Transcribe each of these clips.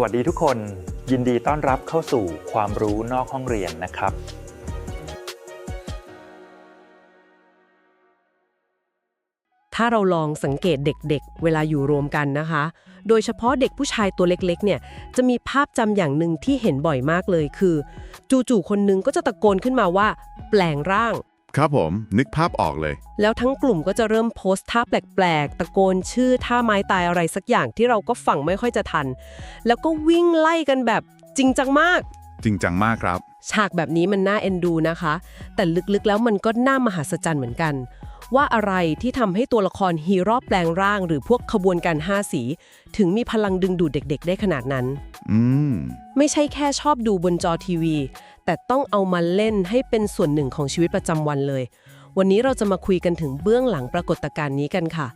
วัสดีทุกคน ยินดีต้อนรับเข้าสู่ความรู้นอกห้องเรียนนะครับ ถ้าเราลองสังเกตเด็กๆเวลาอยู่รวมกันนะคะ โดยเฉพาะเด็กผู้ชายตัวเล็กๆ เนี่ย จะมีภาพจำอย่างหนึ่งที่เห็นบ่อยมากเลยคือ จู่ๆคนหนึงก็จะตะโกนขึ้นมาว่า แปลงร่าง ครับผมนึกภาพออกเลย แล้วทั้งกลุ่มก็จะเริ่มโพสต์ท่าแปลกๆ ตะโกนชื่อท่าไม้ตายอะไรสักอย่างที่เราก็ฟังไม่ค่อยจะทัน แล้วก็วิ่งไล่กันแบบจริงจังมาก จริงจังมากครับ ฉากแบบนี้มันน่าเอ็นดูนะคะ แต่ลึกๆแล้วมันก็น่ามหัศจรรย์เหมือนกัน ว่าอะไรที่ทำให้ตัวละครฮีโร่แปลงร่าง หรือพวกขบวนการห้าสี ถึงมีพลังดึงดูดเด็ก ๆ ได้ขนาดนั้น อืม ไม่ใช่แค่ชอบดูบนจอทีวี แต่ต้องเอามาเล่นให้เป็นส่วนหนึ่งของชีวิตประจำวันเลย วันนี้เราจะมาคุยกันถึงเบื้องหลังปรากฏการณ์นี้กันค่ะ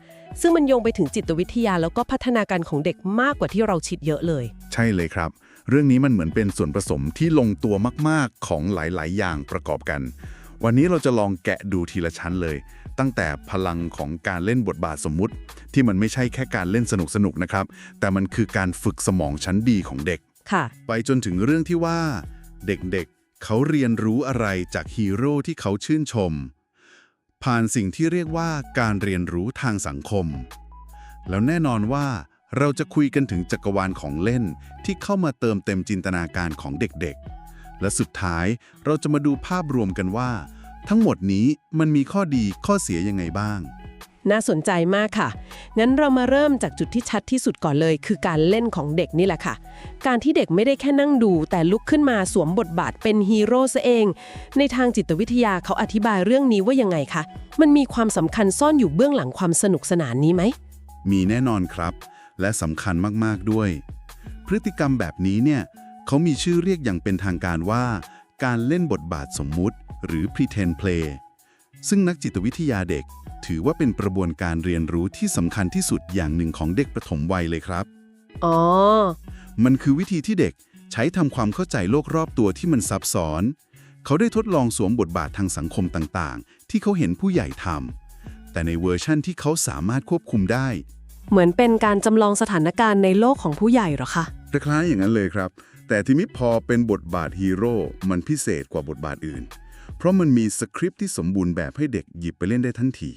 ซึ่งมันโยงไปถึงจิตวิทยาแล้วก็พัฒนาการของเด็กมากกว่าที่เราคิดเยอะเลย ใช่เลยครับ เรื่องนี้มันเหมือนเป็นส่วนผสมที่ลงตัวมากๆของหลาย ๆ อย่างประกอบกัน วันนี้เราจะลองแกะดูทีละชั้นเลย ตั้งแต่พลังของการเล่นบทบาทสมมุติ ที่มันไม่ใช่แค่การเล่นสนุกๆนะครับ แต่มันคือการฝึกสมองชั้นดีของเด็กค่ะ ไปจนถึงเรื่องที่ว่า เด็กๆ เขาเรียนรู้อะไรจากฮีโร่ที่เขาชื่นชม ผ่านสิ่งที่เรียกว่าการเรียนรู้ทางสังคม แล้วแน่นอนว่าเราจะคุยกันถึงจักรวาลของเล่นที่เข้ามาเติมเต็มจินตนาการของเด็กๆ และสุดท้ายเราจะมาดูภาพรวมกันว่า ทั้งหมดนี้มันมีข้อดีข้อเสียยังไงบ้าง น่าสนใจมากค่ะ งั้นเรามาเริ่มจากจุดที่ชัดที่สุดก่อนเลย คือการเล่นของเด็กนี่แหละค่ะ การที่เด็กไม่ได้แค่นั่งดู แต่ลุกขึ้นมาสวมบทบาทเป็นฮีโร่ซะเอง ในทางจิตวิทยาเขาอธิบายเรื่องนี้ว่ายังไงคะ มันมีความสำคัญซ่อนอยู่เบื้องหลังความสนุกสนานนี้ไหม มีแน่นอนครับ และสำคัญมากๆด้วย พฤติกรรมแบบนี้เนี่ยเขามีชื่อเรียกอย่างเป็นทางการว่า การเล่นบทบาทสมมุติ หรือ pretend play ซึ่งนักจิตวิทยาเด็ก ถือว่าเป็นกระบวนการเรียนรู้ที่สำคัญที่สุดอย่างหนึ่งของเด็กประถมวัยเลยครับ อ๋อ มันคือวิธีที่เด็กใช้ทำความเข้าใจโลกรอบตัวที่มันซับซ้อน เขาได้ทดลองสวมบทบาททางสังคมต่างๆ ที่เขาเห็นผู้ใหญ่ทำแต่ในเวอร์ชั่นที่เขาสามารถควบคุมได้ เหมือนเป็นการจำลองสถานการณ์ในโลกของผู้ใหญ่เหรอคะคล้ายๆอย่างนั้นเลยครับ แต่ที่มิพอเป็นบทบาทฮีโร่มันพิเศษกว่าบทบาทอื่น เพราะมันมีสคริปต์ที่สมบูรณ์แบบให้เด็กหยิบไปเล่นได้ทันที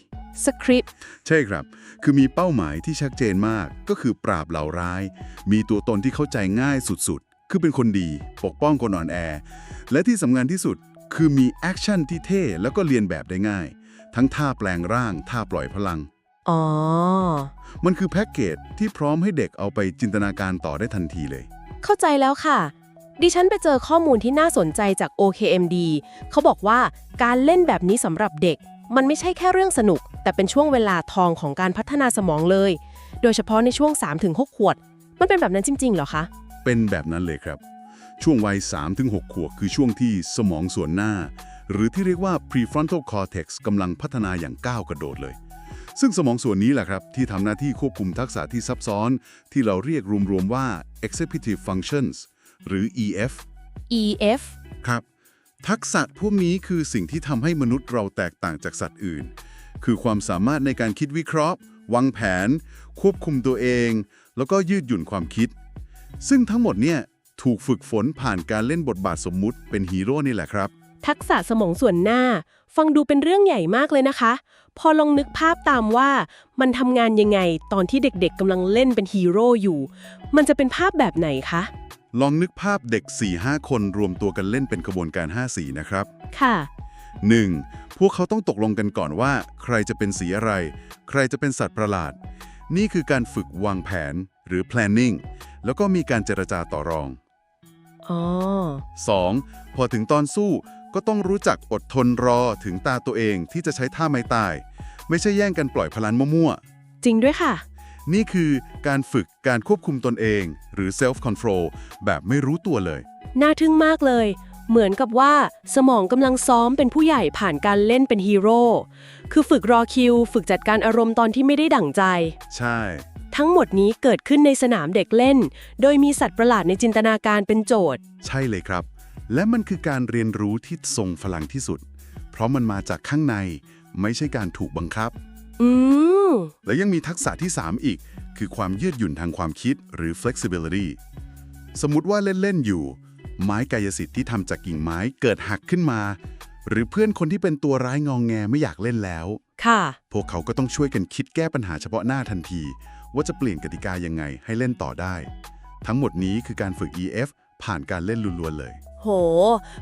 สคริปต์ ใช่ครับ คือมีเป้าหมายที่ชัดเจนมาก ก็คือปราบเหล่าร้าย มีตัวตนที่เข้าใจง่ายสุดๆ คือเป็นคนดี ปกป้องคนอ่อนแอ และที่สำคัญที่สุดคือมีแอคชั่นที่เท่แล้วก็เรียนแบบได้ง่าย ทั้งท่าแปลงร่าง ท่าปล่อยพลัง อ๋อ มันคือแพ็กเกจที่พร้อมให้เด็กเอาไปจินตนาการต่อได้ทันทีเลย เข้าใจแล้วค่ะ ดิฉันไปเจอข้อมูลที่น่าสนใจจาก OKMD เขาบอกว่าการเล่นแบบนี้สำหรับเด็ก มันไม่ใช่แค่เรื่องสนุก แต่เป็นช่วงเวลาทองของการพัฒนาสมองเลย โดยเฉพาะในช่วง 3-6 ขวด มันเป็นแบบนั้นจริง ๆ เหรอคะ เป็นแบบนั้นเลยครับ ช่วงวัย 3-6 ขวบคือช่วงที่สมองส่วนหน้า หรือที่เรียกว่า prefrontal cortex กำลังพัฒนาอย่างก้าวกระโดดเลย ซึ่งสมองส่วนนี้แหละครับ ที่ทำหน้าที่ควบคุมทักษะที่ซับซ้อน ที่เราเรียกรวมๆว่า executive functions หรือ EF EF ครับ ทักษะพวกนี้คือสิ่งที่ทำให้มนุษย์เราแตกต่างจากสัตว์อื่น คือความสามารถในการคิดวิเคราะห์ วางแผน ควบคุมตัวเอง แล้วก็ยืดหยุ่นความคิด ซึ่งทั้งหมดเนี่ยถูกฝึกฝนผ่านการเล่นบทบาทสมมุติเป็นฮีโร่นี่แหละครับ ทักษะสมองส่วนหน้า ฟังดูเป็นเรื่องใหญ่มากเลยนะคะ พอลองนึกภาพตามว่ามันทำงานยังไงตอนที่เด็กๆกำลังเล่นเป็นฮีโร่อยู่ มันจะเป็นภาพแบบไหนคะ ลองนึกภาพเด็ก 4-5 คนรวมตัวกันเล่นเป็นขบวนการ 5 สีนะครับ ค่ะ 1. พวกเขาต้องตกลงกันก่อนว่า ใครจะเป็นสีอะไร ใครจะเป็นสัตว์ประหลาด นี่คือการฝึกวางแผนหรือ planning แล้วก็มีการเจรจาต่อรอง อ๋อ 2. พอถึงตอนสู้ก็ต้องรู้จักอดทนรอถึงตาตัวเองที่จะใช้ท่าไม้ตาย ไม่ใช่แย่งกันปล่อยพลันมั่วจริงด้วยค่ะ ๆ นี่คือการฝึกการควบคุมตนเอง หรือ self control แบบไม่รู้ตัวเลย น่าทึ่งมากเลย เหมือนกับว่าสมองกำลังซ้อมเป็นผู้ใหญ่ผ่านการเล่นเป็นฮีโร่ คือฝึกรอคิว ฝึกจัดการอารมณ์ตอนที่ไม่ได้ดั่งใจ ใช่ ทั้งหมดนี้เกิดขึ้นในสนามเด็กเล่น โดยมีสัตว์ประหลาดในจินตนาการเป็นโจทย์ ใช่เลยครับ และมันคือการเรียนรู้ที่ทรงพลังที่สุด เพราะมันมาจากข้างใน ไม่ใช่การถูกบังคับ อืม และยังมีทักษะที่ 3 อีก คือความยืดหยุ่นทางความคิดหรือ flexibility สมมติว่าเล่น ๆ อยู่ ไม้กายสิทธิ์ที่ทำจากกิ่งไม้เกิดหักขึ้นมา หรือเพื่อนคนที่เป็นตัวร้ายงองแงไม่อยากเล่นแล้ว ค่ะ พวกเขาก็ต้องช่วยกันคิดแก้ปัญหาเฉพาะหน้าทันที ว่าจะเปลี่ยนกติกายังไงให้เล่นต่อได้ ทั้งหมดนี้คือการฝึก EF ผ่านการเล่นล้วนๆเลย โห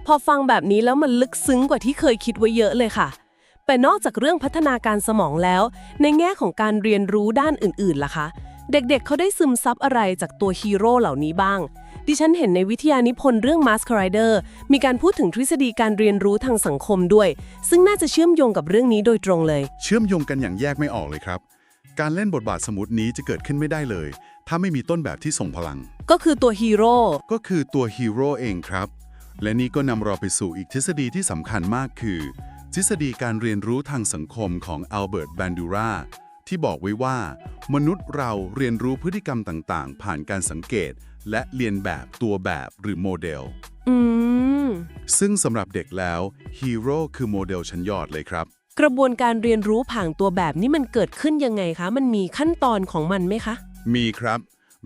พอฟังแบบนี้แล้วมันลึกซึ้งกว่าที่เคยคิดไว้เยอะเลยค่ะ แต่นอกจากเรื่องพัฒนาการสมองแล้ว ในแง่ของการเรียนรู้ด้านอื่นๆล่ะคะ เด็กๆ เขาได้ซึมซับอะไรจากตัวฮีโร่เหล่านี้บ้าง ดิฉันเห็นในวิทยานิพนธ์เรื่อง Mask Rider มีการพูดถึงทฤษฎีการเรียนรู้ทางสังคมด้วย ซึ่งน่าจะเชื่อมโยงกับเรื่องนี้โดยตรงเลย เชื่อมโยงกันอย่างแยกไม่ออกเลยครับ การเล่นบทบาทสมมตินี้จะเกิดขึ้นไม่ได้เลย ถ้าไม่มีต้นแบบที่ทรงพลัง ก็คือตัวฮีโร่ก็คือตัวฮีโร่เองครับ และนี่ก็นำเราไปสู่อีกทฤษฎีที่สำคัญมากคือ ทฤษฎีการเรียนรู้ทางสังคมของอัลเบิร์ตแบนดูราที่บอกไว้ว่า มนุษย์เราเรียนรู้พฤติกรรมต่าง ๆ ผ่านการสังเกต และเรียนแบบตัวแบบหรือโมเดล อืม ซึ่งสำหรับเด็กแล้วฮีโร่คือโมเดลชั้นยอดเลยครับ กระบวนการเรียนรู้ผ่านตัวแบบนี้มันเกิดขึ้นยังไงคะ มันมีขั้นตอนของมันไหมคะ มีครับ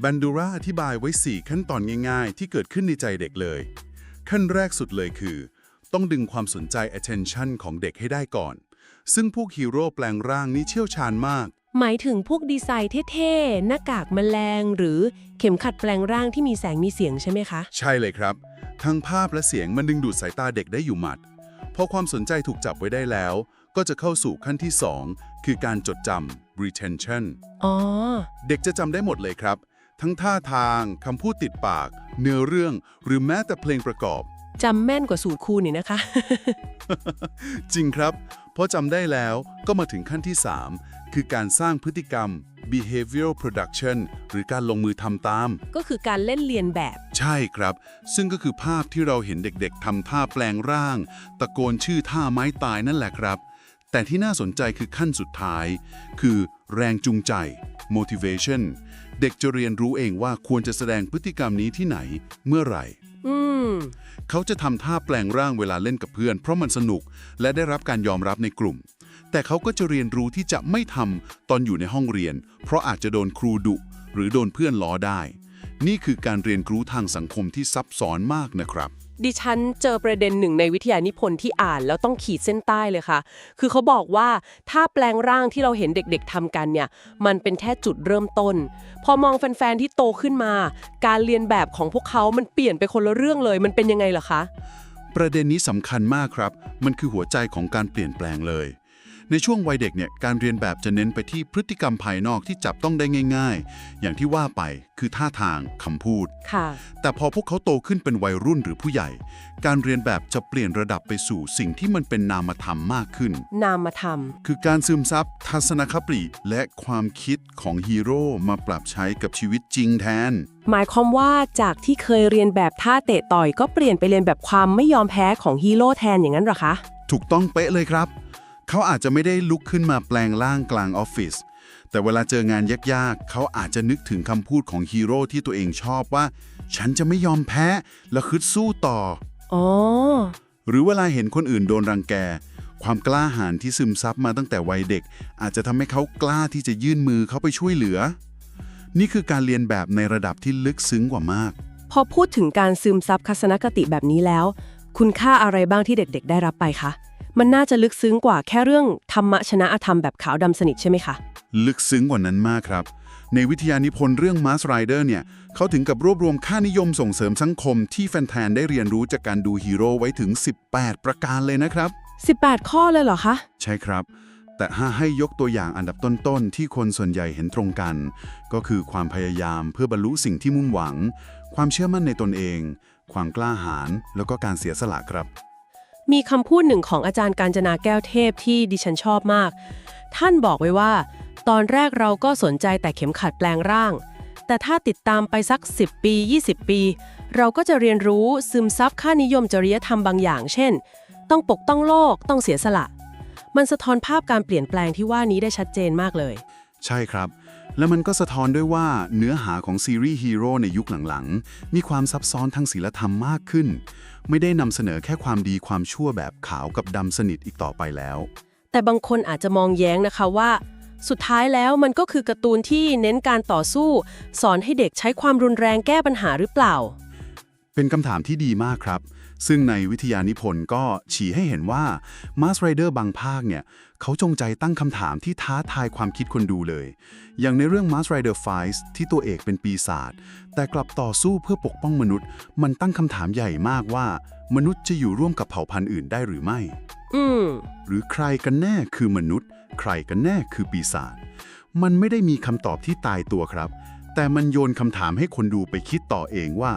บันดูราอธิบายไว้ 4 ขั้นตอนง่ายๆ ที่เกิดขึ้นในใจเด็กเลย ขั้นแรกสุดเลยคือ ต้องดึงความสนใจ attention ของเด็กให้ได้ก่อน ซึ่งพวกฮีโร่แปลงร่างนี้เชี่ยวชาญมาก หมายถึงพวกดีไซน์เท่ๆ หน้ากากแมลง หรือเข็มขัดแปลงร่างที่มีแสงมีเสียงใช่ไหมคะ ใช่เลยครับ ทั้งภาพและเสียงมันดึงดูดสายตาเด็กได้อยู่หมัด พอความสนใจถูกจับไว้ได้แล้ว ก็จะเข้าสู่ขั้นที่ 2 คือการจดจำ retention อ๋อ เด็กจะจำได้หมดเลยครับ ทั้งท่าทางคำพูดติดปาก เนื้อเรื่อง หรือแม้แต่เพลงประกอบ จำแม่นกว่าสูตรคูณนี่นะคะ จริงครับ พอจำได้แล้วก็มาถึงขั้นที่ 3 คือการสร้างพฤติกรรม behavioral production หรือการลงมือทำตาม ก็คือการเล่นเรียนแบบ ใช่ครับ ซึ่งก็คือภาพที่เราเห็นเด็กๆทำท่าแปลงร่าง ตะโกนชื่อท่าไม้ตายนั่นแหละครับ แต่ที่น่าสนใจคือขั้นสุดท้าย คือแรงจูงใจ motivation เด็กจะเรียนรู้เองว่าควรจะแสดงพฤติกรรมนี้ที่ไหน เมื่อไหร่ อืม เขาจะทำท่าแปลงร่างเวลาเล่นกับเพื่อน เพราะมันสนุกและได้รับการยอมรับในกลุ่ม แต่เขาก็จะเรียนรู้ที่จะไม่ทำตอนอยู่ในห้องเรียน เพราะอาจจะโดนครูดุ หรือโดนเพื่อนล้อได้ นี่คือการเรียนรู้ทางสังคมที่ซับซ้อนมากนะครับ ดิฉันเจอประเด็นหนึ่งในวิทยานิพนธ์ที่อ่านแล้วต้องขีดเส้นใต้เลยค่ะ คือเขาบอกว่าถ้าแปลงร่างที่เราเห็นเด็กๆทำกันเนี่ย มันเป็นแค่จุดเริ่มต้น พอมองแฟนๆที่โตขึ้นมา การเรียนแบบของพวกเขา มันเปลี่ยนไปคนละเรื่องเลย มันเป็นยังไงล่ะคะ ประเด็นนี้สำคัญมากครับ มันคือหัวใจของการเปลี่ยนแปลงเลย ในช่วงวัยเด็กเนี่ยการเรียนแบบจะเน้นไปที่พฤติกรรมภายนอกที่จับต้องได้ง่าย ๆ อย่างที่ว่าไปคือท่าทางคำพูดค่ะแต่พอพวกเขาโตขึ้นเป็นวัยรุ่นหรือผู้ใหญ่ การเรียนแบบจะเปลี่ยนระดับไปสู่สิ่งที่มันเป็นนามธรรมมากขึ้น นามธรรม คือการซึมซับทัศนคติและความคิดของฮีโร่มาปรับใช้กับชีวิตจริงแทน หมายความว่าจากที่เคยเรียนแบบท่าเตะต่อยก็เปลี่ยนไปเรียนแบบความไม่ยอมแพ้ของฮีโร่แทนอย่างนั้นเหรอคะ ถูกต้องเป๊ะเลยครับ เขาอาจจะไม่ได้ลุกขึ้นมาแปลงร่างกลางออฟฟิศแต่เวลาเจองานยากๆ เขาอาจจะนึกถึงคำพูดของฮีโร่ที่ตัวเองชอบว่า ฉันจะไม่ยอมแพ้ และคึดสู้ต่อ อ๋อ หรือเวลาเห็นคนอื่นโดนรังแก ความกล้าหาญที่ซึมซับมาตั้งแต่วัยเด็ก อาจจะทำให้เขากล้าที่จะยื่นมือเข้าไปช่วยเหลือ นี่คือการเรียนแบบในระดับที่ลึกซึ้งกว่ามาก พอพูดถึงการซึมซับทัศนคติแบบนี้แล้ว คุณค่าอะไรบ้างที่เด็กๆ ได้รับไปคะ มันน่าจะลึกซึ้งกว่าแค่เรื่องธรรมะชนะอธรรมแบบขาวดำสนิทใช่ไหมคะ ลึกซึ้งกว่านั้นมากครับ ในวิทยานิพนธ์เรื่อง Mars Rider เนี่ยเขาถึงกับรวบรวมค่านิยมส่งเสริมสังคมที่แฟนๆได้เรียนรู้จากการดูฮีโร่ไว้ถึง 18 ประการเลยนะครับ 18 ข้อเลยเหรอคะ ใช่ครับ แต่ถ้าให้ยกตัวอย่างอันดับต้นๆ ที่คนส่วนใหญ่เห็นตรงกัน ก็คือความพยายามเพื่อบรรลุสิ่งที่มุ่งหวัง ความเชื่อมั่นในตนเอง ความกล้าหาญแล้วก็การเสียสละครับ มีคำพูดหนึ่งของอาจารย์การจนาแก้วเทพที่ดิฉันชอบมาก ท่านบอกไว้ว่า ตอนแรกเราก็สนใจแต่เข็มขัดแปลงร่าง แต่ถ้าติดตามไปสัก 10 ปี 20 ปี เราก็จะเรียนรู้ซึมซับค่านิยมจริยธรรมบางอย่าง เช่น ต้องปกต้องโลกต้องเสียสละ มันสะท้อนภาพการเปลี่ยนแปลงที่ว่านี้ได้ชัดเจนมากเลย ใช่ครับ แล้วมันก็สะท้อนด้วยว่าเนื้อหาของซีรีส์ฮีโร่ในยุคหลังๆ มีความซับซ้อนทางศีลธรรมมากขึ้น ไม่ได้นำเสนอแค่ความดีความชั่วแบบขาวกับดำสนิทอีกต่อไปแล้ว แต่บางคนอาจจะมองแย้งนะคะว่า สุดท้ายแล้วมันก็คือการ์ตูนที่เน้นการต่อสู้ สอนให้เด็กใช้ความรุนแรงแก้ปัญหาหรือเปล่า เป็นคำถามที่ดีมากครับ ซึ่งในวิทยานิพนธ์ก็ชี้ให้เห็นว่า Mask Rider บางภาคเนี่ย เขาจงใจตั้งคำถามที่ท้าทายความคิดคนดูเลย อย่างในเรื่อง Mask Rider Files ที่ตัวเอกเป็นปีศาจแต่กลับต่อสู้เพื่อปกป้องมนุษย์ มันตั้งคำถามใหญ่มากว่า มนุษย์จะอยู่ร่วมกับเผ่าพันธุ์อื่นได้หรือไม่อืมหรือใครกันแน่คือมนุษย์ ใครกันแน่คือปีศาจมันไม่ได้มีคำตอบที่ตายตัวครับ แต่มันโยนคำถามให้คนดูไปคิดต่อเองว่า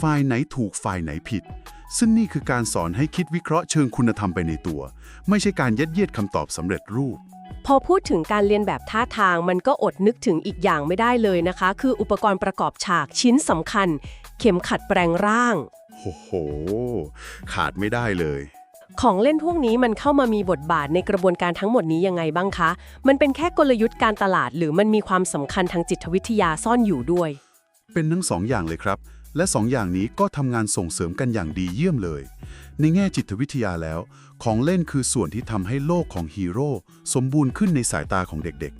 ฝ่ายไหนถูกฝ่ายไหนผิด ซึ่งนี่คือการสอนให้คิดวิเคราะห์เชิงคุณธรรมไปในตัว ไม่ใช่การยัดเยียดคำตอบสำเร็จรูป พอพูดถึงการเรียนแบบท่าทางมันก็อดนึกถึงอีกอย่างไม่ได้เลยนะคะ คืออุปกรณ์ประกอบฉากชิ้นสำคัญ เข็มขัดแปลงร่าง โอ้โห ขาดไม่ได้เลยของเล่นพวกนี้มันเข้ามามีบทบาทในกระบวนการทั้งหมดนี้ยังไงบ้างคะ มันเป็นแค่กลยุทธ์การตลาด หรือมันมีความสำคัญทางจิตวิทยาซ่อนอยู่ด้วย เป็นทั้งสองอย่างเลยครับ และสองอย่างนี้ก็ทำงานส่งเสริมกันอย่างดีเยี่ยมเลย ในแง่จิตวิทยาแล้ว ของเล่นคือส่วนที่ทำให้โลกของฮีโร่สมบูรณ์ขึ้นในสายตาของเด็ก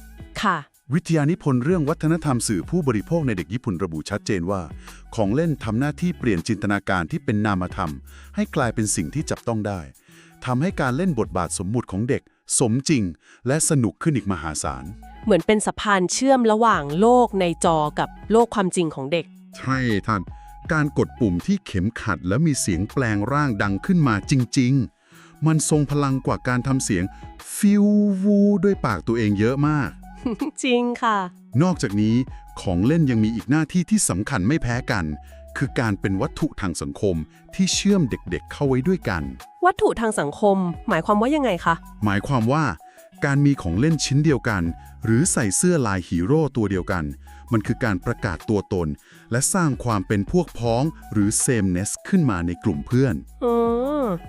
ค่ะๆวิทยานิพนธ์เรื่องวัฒนธรรมสื่อผู้บริโภคในเด็กญี่ปุ่นระบุชัดเจนว่า ของเล่นทำหน้าที่เปลี่ยนจินตนาการที่เป็นนามธรรม ให้กลายเป็นสิ่งที่จับต้องได้ทำให้การเล่นบทบาทสมมุติของเด็ก สมจริง และสนุกขึ้นอีกมหาศาล เหมือนเป็นสะพานเชื่อมระหว่างโลกในจอกับโลกความจริงของเด็ก ใช่ท่าน การกดปุ่มที่เข็มขัดแล้วมีเสียงแปลงร่างดังขึ้นมาจริง ๆ มันทรงพลังกว่าการทำเสียง ฟิววูด้วยปากตัวเองเยอะมาก จริงค่ะ นอกจากนี้ของเล่นยังมีอีกหน้าที่ที่สำคัญไม่แพ้กัน คือการเป็นวัตถุทางสังคมที่เชื่อมเด็กๆเข้าไว้ด้วยกัน วัตถุทางสังคม หมายความว่ายังไงคะ หมายความว่า การมีของเล่นชิ้นเดียวกัน หรือใส่เสื้อลายฮีโร่ตัวเดียวกัน มันคือการประกาศตัวตน และสร้างความเป็นพวกพ้องหรือเซมเนสขึ้นมาในกลุ่มเพื่อนอ๋อ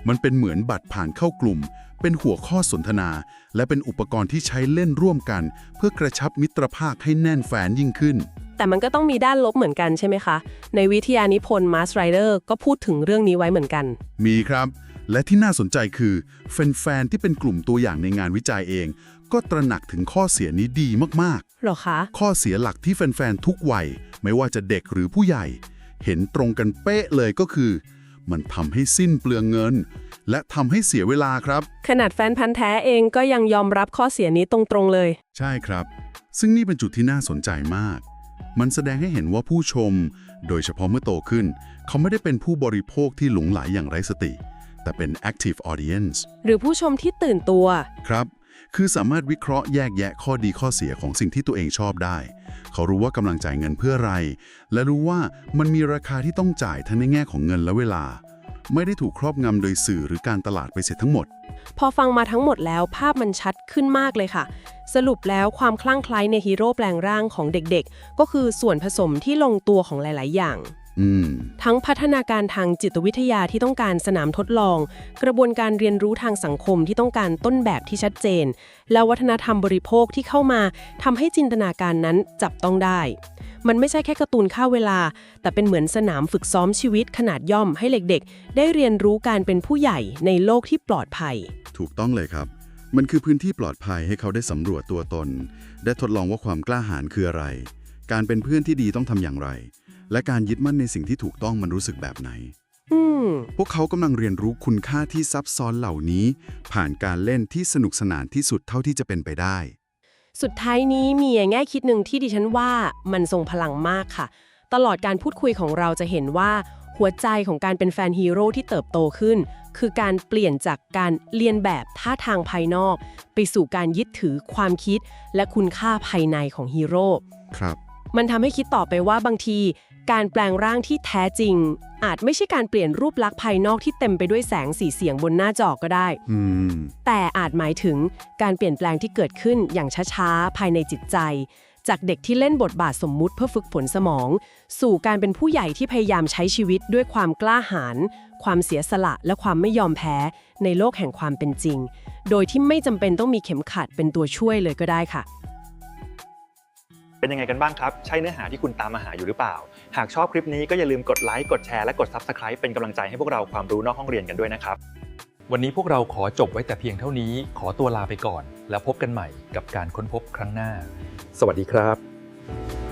มันเป็นเหมือนบัตรผ่านเข้ากลุ่ม เป็นหัวข้อสนทนา และเป็นอุปกรณ์ที่ใช้เล่นร่วมกัน เพื่อกระชับมิตรภาพให้แน่นแฟนยิ่งขึ้น แต่มันก็ต้องมีด้านลบเหมือนกันใช่ไหมคะ ในวิทยานิพนธ์ Mars Rider ก็พูดถึงเรื่องนี้ไว้เหมือนกัน มีครับและที่น่าสนใจคือแฟนๆที่เป็นกลุ่มตัวอย่างในงานวิจัยเอง ก็ตระหนักถึงข้อเสียนี้ดีมากเหรอคะๆข้อเสียหลักที่แฟนๆทุกวัย ไม่ว่าจะเด็กหรือผู้ใหญ่ เห็นตรงกันเป๊ะเลยก็คือ มันทำให้สิ้นเปลืองเงิน และทำให้เสียเวลาครับ ขนาดแฟนพันธ์แท้เองก็ยังยอมรับข้อเสียนี้ตรงๆเลย ใช่ครับ ซึ่งนี่เป็นจุดที่น่าสนใจมาก มันแสดงให้เห็นว่าผู้ชม โดยเฉพาะเมื่อโตขึ้น เขาไม่ได้เป็นผู้บริโภคที่หลงไหลอย่างไร้สติ แต่เป็น active audience หรือผู้ชมที่ตื่นตัว ครับ คือสามารถวิเคราะห์แยกแยะข้อดีข้อเสียของสิ่งที่ตัวเองชอบได้ เขารู้ว่ากำลังจ่ายเงินเพื่ออะไร และรู้ว่ามันมีราคาที่ต้องจ่ายทั้งในแง่ของเงินและเวลา ไม่ได้ถูกครอบงำโดยสื่อหรือการตลาดไปเสียทั้งหมด พอฟังมาทั้งหมดแล้วภาพมันชัดขึ้นมากเลยค่ะ สรุปแล้วความคลั่งไคล้ในฮีโร่แปลงร่างของเด็กๆ ก็คือส่วนผสมที่ลงตัวของหลาย ๆ อย่าง ทั้งพัฒนาการทางจิตวิทยาที่ต้องการสนามทดลอง กระบวนการเรียนรู้ทางสังคมที่ต้องการต้นแบบที่ชัดเจน และวัฒนธรรมบริโภคที่เข้ามาทำให้จินตนาการนั้นจับต้องได้ มันไม่ใช่แค่การ์ตูนฆ่าเวลา แต่เป็นเหมือนสนามฝึกซ้อมชีวิตขนาดย่อมให้เด็กๆ ได้เรียนรู้การเป็นผู้ใหญ่ในโลกที่ปลอดภัย ถูกต้องเลยครับ มันคือพื้นที่ปลอดภัยให้เขาได้สำรวจตัวตน ได้ทดลองว่าความกล้าหาญคืออะไร การเป็นเพื่อนที่ดีต้องทำอย่างไร และการยึดมั่นในสิ่งที่ถูกต้องมันรู้สึกแบบไหนอืมพวกเขากำลังเรียนรู้คุณค่าที่ซับซ้อนเหล่านี้ ผ่านการเล่นที่สนุกสนานที่สุดเท่าที่จะเป็นไปได้ สุดท้ายนี้มีแง่คิดหนึ่งที่ดิฉันว่ามันทรงพลังมากค่ะ ตลอดการพูดคุยของเราจะเห็นว่าหัวใจของการเป็นแฟนฮีโร่ที่เติบโตขึ้น คือการเปลี่ยนจากการเรียนแบบท่าทางภายนอก ไปสู่การยึดถือความคิด และคุณค่าภายในของฮีโร่ครับ มันทำให้คิดต่อไปว่าบางที การแปลงร่างที่แท้จริง อาจไม่ใช่การเปลี่ยนรูปลักษณ์ภายนอกที่เต็มไปด้วยแสงสีเสียงบนหน้าจอก็ได้ อืม แต่อาจหมายถึงการเปลี่ยนแปลงที่เกิดขึ้นอย่างช้าๆ ภายในจิตใจ จากเด็กที่เล่นบทบาทสมมุติเพื่อฝึกฝนสมอง สู่การเป็นผู้ใหญ่ที่พยายามใช้ชีวิตด้วยความกล้าหาญความเสียสละและความไม่ยอมแพ้ในโลกแห่งความเป็นจริง โดยที่ไม่จำเป็นต้องมีเข็มขัดเป็นตัวช่วยเลยก็ได้ค่ะ เป็นยังไงกันบ้างครับ ใช่เนื้อหาที่คุณตามมาหาอยู่หรือเปล่า หากชอบคลิปนี้ก็อย่าลืมกดไลค์กดแชร์และกด Subscribe เป็นกำลังใจให้พวกเราความรู้นอกห้องเรียนกันด้วยนะครับ วันนี้พวกเราขอจบไว้แต่เพียงเท่านี้ ขอตัวลาไปก่อน แล้วพบกันใหม่กับการค้นพบครั้งหน้า สวัสดีครับ